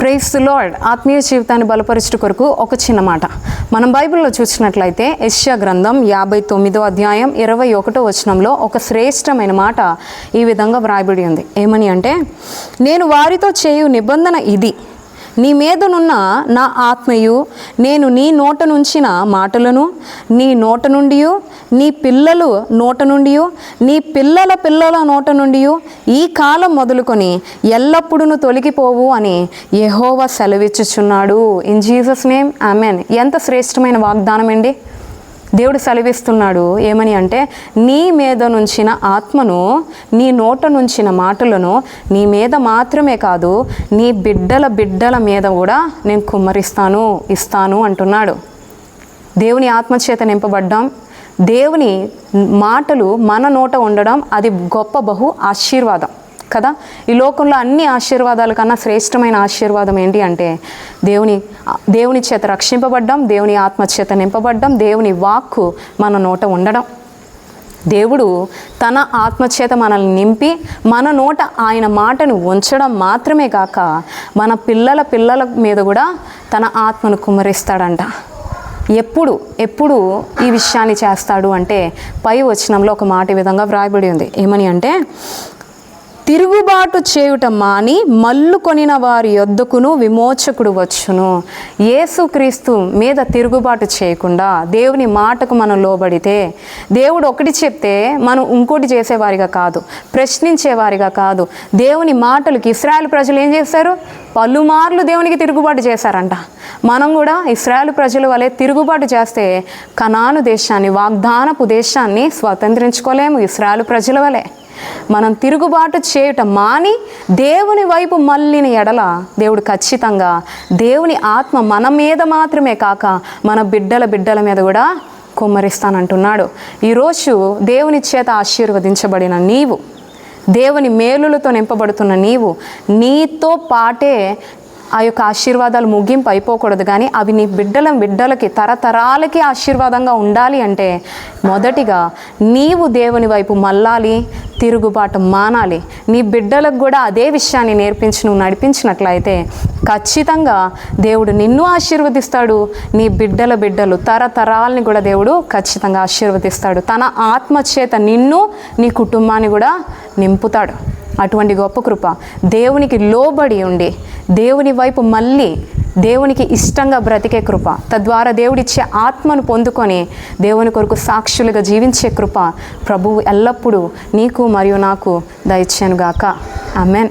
Praise lord ఆత్మీయ జీవితాన్ని బలపరచుట కొరకు ఒక చిన్న మాట. మనం బైబిల్లో చూసినట్లయితే యెషయా గ్రంథం యాభై తొమ్మిదో అధ్యాయం ఇరవై ఒకటో వచనంలో ఒక శ్రేష్టమైన మాట ఈ విధంగా వ్రాయబడి ఉంది. ఏమని అంటే నేను వారితో చేయు నిబంధన ఇది. నీ మీదనున్న నా ఆత్మయు నేను నీ నోట నుంచిన మాటలను నీ నోట నుండి నీ పిల్లలు నోట నుండి నీ పిల్లల పిల్లల నోట నుండి ఈ కాలం మొదలుకొని ఎల్లప్పుడూ తొలగిపోవు అని యహోవా సెలవిచ్చుచున్నాడు. ఇన్ జీసస్ నేమ్ ఆమెన్ ఎంత శ్రేష్టమైన వాగ్దానం అండి దేవుడు సెలవిస్తున్నాడు ఏమని అంటే నీ మీద నుంచిన ఆత్మను నీ నోట నుంచిన మాటలను నీ మీద మాత్రమే కాదు నీ బిడ్డల బిడ్డల మీద కూడా నేను కుమ్మరిస్తాను ఇస్తాను అంటున్నాడు. దేవుని ఆత్మచేత నింపబడ్డాం. దేవుని మాటలు మన నోట ఉండడం అది గొప్ప బహు ఆశీర్వాదం. కదా? ఈ లోకంలో అన్ని ఆశీర్వాదాల కన్నా శ్రేష్టమైన ఆశీర్వాదం ఏంటి అంటే దేవుని దేవుని చేత రక్షింపబడ్డం దేవుని ఆత్మ చేత నింపబడ్డం దేవుని వాక్కు మన నోట ఉండడం. దేవుడు తన ఆత్మచేత మనల్ని నింపి మన నోట ఆయన మాటను ఉంచడం మాత్రమే కాక మన పిల్లల పిల్లల మీద కూడా తన ఆత్మను కుమ్మరిస్తాడంట. ఎప్పుడు ఎప్పుడు ఈ విషయాన్ని చేస్తాడు అంటే పై వచనంలో ఒక మాట విధంగా వ్రాయబడి ఉంది. ఏమని అంటే తిరుగుబాటు చేయుట మాని మల్లు కొనిన వారి యొద్దకును విమోచకుడు వచ్చును. యేసుక్రీస్తు మీద తిరుగుబాటు చేయకుండా దేవుని మాటకు మనం లోబడితే దేవుడు ఒకటి చెప్తే మనం ఇంకోటి చేసేవారిగా కాదు ప్రశ్నించేవారిగా కాదు. దేవుని మాటలకు ఇస్రాయల్ ప్రజలు ఏం చేశారు పలుమార్లు దేవునికి తిరుగుబాటు చేశారంట. మనం కూడా ఇస్రాయల్ ప్రజల వలె తిరుగుబాటు చేస్తే కనాను దేశాన్ని వాగ్దానపు దేశాన్ని స్వతంత్రించుకోలేము ఇస్రాయల్ ప్రజల వలె. మనం తిరుగుబాటు చేయటం మాని దేవుని వైపు మళ్ళిన ఎడల దేవుడు ఖచ్చితంగా దేవుని ఆత్మ మన మీద మాత్రమే కాక మన బిడ్డల బిడ్డల మీద కూడా కుమ్మరిస్తానంటున్నాడు. ఈరోజు దేవుని చేత ఆశీర్వదించబడిన నీవు. దేవుని మేలులతో నింపబడుతున్న నీవు నీతో పాటే ఆ యొక్క ఆశీర్వాదాలు ముగింపు అయిపోకూడదు. కానీ అవి నీ బిడ్డల బిడ్డలకి తరతరాలకి ఆశీర్వాదంగా ఉండాలి అంటే మొదటిగా నీవు దేవుని వైపు మళ్ళాలి తిరుగుబాటు మానాలి. నీ బిడ్డలకు కూడా అదే విషయాన్ని నేర్పించి నువ్వు నడిపించినట్లయితే ఖచ్చితంగా దేవుడు నిన్ను ఆశీర్వదిస్తాడు. నీ బిడ్డల బిడ్డలు తరతరాలని కూడా దేవుడు ఖచ్చితంగా ఆశీర్వదిస్తాడు. తన ఆత్మ చేత నిన్ను నీ కుటుంబాన్ని కూడా నింపుతాడు. అటువంటి గొప్ప కృప దేవునికి లోబడి ఉండి దేవుని వైపు మళ్ళీ దేవునికి ఇష్టంగా బ్రతికే కృప తద్వారా దేవుడిచ్చే ఆత్మను పొందుకొని దేవుని కొరకు సాక్షులుగా జీవించే కృప ప్రభువు ఎల్లప్పుడూ నీకు మరియు నాకు దయచేనుగాక ఆమెన్.